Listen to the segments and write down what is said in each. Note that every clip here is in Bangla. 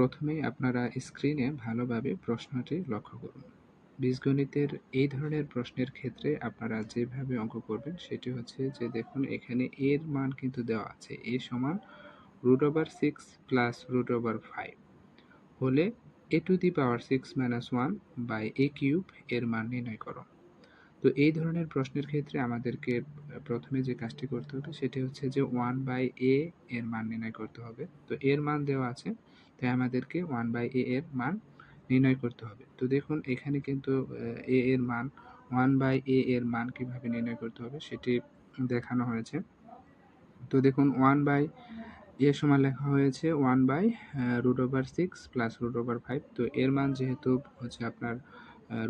প্রথমেই আপনারা স্ক্রিনে ভালোভাবে প্রশ্নটি লক্ষ্য করুন। বীজগণিতের এই ধরনের প্রশ্নের ক্ষেত্রে আপনারা যেভাবে অঙ্ক করবেন, সেটি হচ্ছে যে দেখুন, এখানে এর মান কিন্তু দেওয়া আছে। এ সমান root over six plus root over five হলে A to the power six minus one by A cube এর মান নির্ণয় করো। তো এই ধরনের প্রশ্নের ক্ষেত্রে আমাদেরকে প্রথমে যে কাজটি করতে হবে, সেটি হচ্ছে যে ওয়ান বাই এ এর মান নির্ণয় করতে হবে। তো এর মান দেওয়া আছে তাই আমাদেরকে ওয়ান বাই এ এর মান নির্ণয় করতে হবে। তো দেখুন, এখানে কিন্তু এ এর মান ওয়ান বাই এ এর মান কীভাবে নির্ণয় করতে হবে সেটি দেখানো হয়েছে। তো দেখুন ওয়ান বাই এ সমান লেখা হয়েছে one by root over six plus root over five তো এর মান যেহেতু হচ্ছে আপনার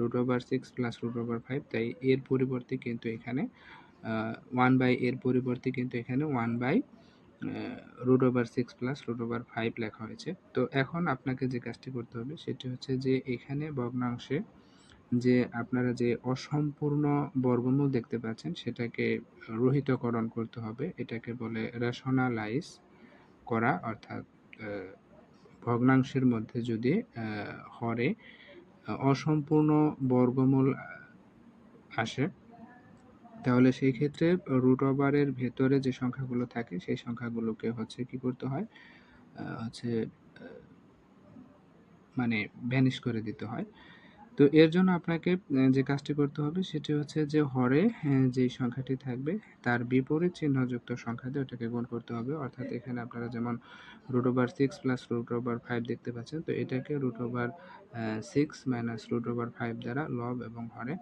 root over six plus root over five তাই এর পরিবর্তে কিন্তু এখানে ওয়ান বাই এর পরিবর্তে কিন্তু এখানে one by root over six plus root over five লেখা হয়েছে। তো এখন আপনাকে যে কাজটি করতে হবে, সেটি হচ্ছে যে এখানে ভগ্নাংশে যে আপনারা যে অসম্পূর্ণ বর্গমূল দেখতে পাচ্ছেন, সেটাকে রোহিতকরণ করতে হবে। এটাকে বলে রেশনালাইজ করা, অর্থাৎ ভগ্নাংশের মধ্যে যদি হরে অসম্পূর্ণ বর্গমূল আসে তাহলে সেই ক্ষেত্রে রুট ওভারের ভেতরে যে সংখ্যাগুলো থাকে, সেই সংখ্যাগুলোকে হচ্ছে কি করতে হয়? হচ্ছে মানে ভ্যানিশ করে দিতে হয়। তো এর জন্য আপনাকে যে কাজটি করতে হবে সেটি হচ্ছে যে হরে যে সংখ্যাটি থাকবে, তার বিপরীত চিহ্নযুক্ত সংখ্যা দিয়ে ওটাকে গুণ করতে হবে। অর্থাৎ এখানে আপনারা যেমন root over six plus root over five দেখতে পাচ্ছেন, তো এটাকে root over six minus root over five দ্বারা লব এবং হরে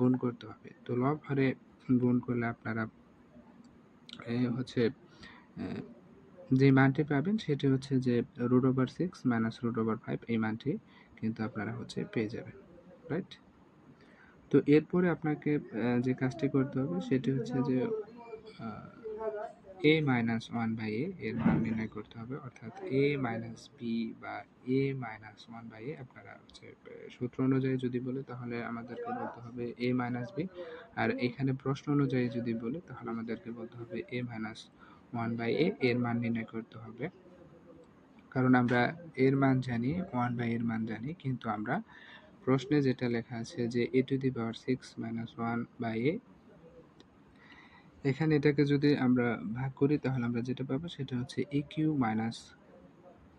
গুণ করতে হবে। তো লব হরে গুণ করলে আপনারা হচ্ছে যে মানটি পাবেন সেটি হচ্ছে যে root over six minus root over five এই মানটি কিন্তু আপনারা হচ্ছে পেয়ে যাবেন রাইট তো এরপরে আপনাকে যে কাজটি করতে হবে সেটি হচ্ছে যে A minus one by A এর মান নির্ণয় করতে হবে। অর্থাৎ এ মাইনাস বি বা A minus one by A আপনারা হচ্ছে সূত্র অনুযায়ী যদি বলে, তাহলে আমাদেরকে বলতে হবে এ মাইনাস বি আর এখানে প্রশ্ন অনুযায়ী যদি বলে, তাহলে আমাদেরকে বলতে হবে A minus one by A এর মান নির্ণয় করতে হবে। কারণ আমরা এর মান জানি ওয়ান বাই এর মান জানি, কিন্তু আমরা প্রশ্নে যেটা লেখা আছে যে A to the power six minus one by A এখানে এটাকে যদি আমরা ভাগ করি, তাহলে আমরা যেটা পাবো সেটা হচ্ছে A cube minus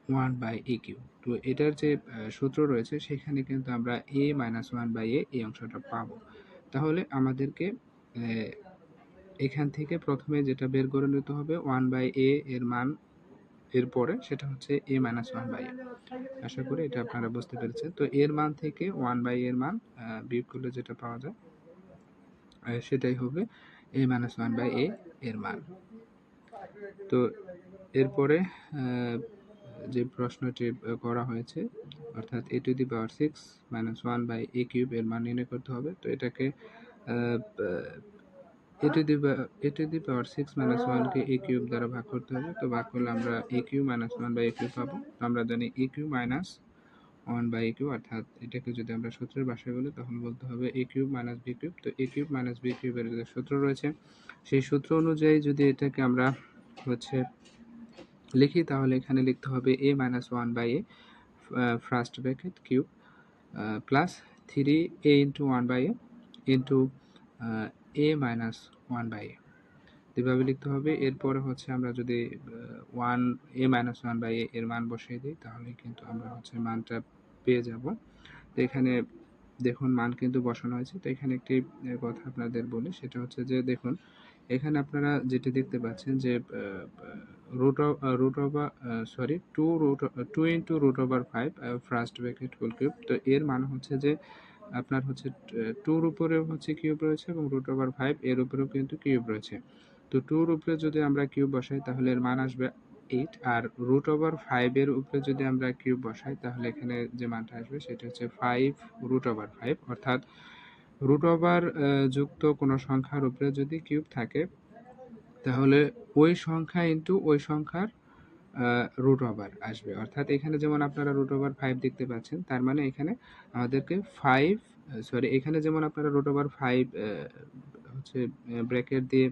one by A cube তো এটার যে সূত্র রয়েছে, সেখানে কিন্তু আমরা A minus one by A এই অংশটা পাবো। তাহলে আমাদেরকে এখান থেকে প্রথমে যেটা বের করে নিতে হবে ওয়ান বাই এ এর মান এরপরে সেটা হচ্ছে A minus one by A আশা করি এটা আপনারা বুঝতে পেরেছেন। তো এর মান থেকে ওয়ান বাই এর মান বিয়োগ করলে যেটা পাওয়া যায় সেটাই হবে A minus one by A এর মান। তো এরপরে যে প্রশ্নটি করা হয়েছে, অর্থাৎ A to the power six minus one by A cube এর মান নির্ণয় করতে হবে। তো এটাকে A to the A to the power six minus ওয়ানকে এ কিউব দ্বারা ভাগ করতে হবে। তো ভাগ করলে আমরা A cube minus one by A cube পাবো। আমরা জানি A cube minus one by A cube অর্থাৎ এটাকে যদি আমরা সূত্রের ভাষায় বলি তখন বলতে হবে A cube minus B cube তো এ কিউব মাইনাস বি কিউবের যে সূত্র রয়েছে, সেই সূত্র অনুযায়ী যদি এটাকে আমরা হচ্ছে লিখি, তাহলে এখানে লিখতে হবে A minus one by A first bracket cube plus three A into one by A into A minus one by A এভাবে লিখতে হবে। এরপরে হচ্ছে আমরা যদি one A minus one by এর মান বসিয়ে দিই, তাহলে কিন্তু আমরা হচ্ছে মানটা পেয়ে যাব। তো এখানে দেখুন মান কিন্তু বসানো হয়েছে। তো এখানে একটি কথা আপনাদের বলি, সেটা হচ্ছে যে দেখুন, এখানে আপনারা যেটি দেখতে পাচ্ছেন যে root root over sorry two root two into root over five first bracket whole cube তো এর মান হচ্ছে যে আপনার হচ্ছে টুর উপরেও হচ্ছে কিউব রয়েছে এবং রুট ওভার ফাইভ এর উপরেও কিন্তু কিউব রয়েছে। তো টুর উপরে যদি আমরা কিউব বসাই, তাহলে এর মান আসবে এইট আর রুট ওভার ফাইভের উপরে যদি আমরা কিউব বসাই, তাহলে এখানে যে মানটা আসবে, সেটা হচ্ছে ফাইভ রুট ওভার ফাইভ অর্থাৎ রুট ওভার যুক্ত কোনো সংখ্যার উপরে যদি কিউব থাকে, তাহলে ওই সংখ্যা ইন্টু ওই সংখ্যার রুট ওভার আসবে। অর্থাৎ এখানে যেমন আপনারা রুট ওভার ফাইভ দেখতে পাচ্ছেন, তার মানে এখানে আমাদেরকে ফাইভ সরি এখানে যেমন আপনারা রুট ওভার ফাইভ হচ্ছে ব্র্যাকেট দিয়ে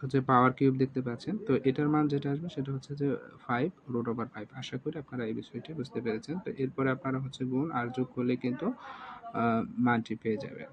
হচ্ছে পাওয়ার কিউব দেখতে পাচ্ছেন। তো এটার মান যেটা আসবে সেটা হচ্ছে যে ফাইভ রুট ওভার ফাইভ আশা করি আপনারা এই বিষয়টি বুঝতে পেরেছেন। তো এরপরে আপনারা হচ্ছে গুণ আর যোগ করলে কিন্তু মানটি পেয়ে যাবেন।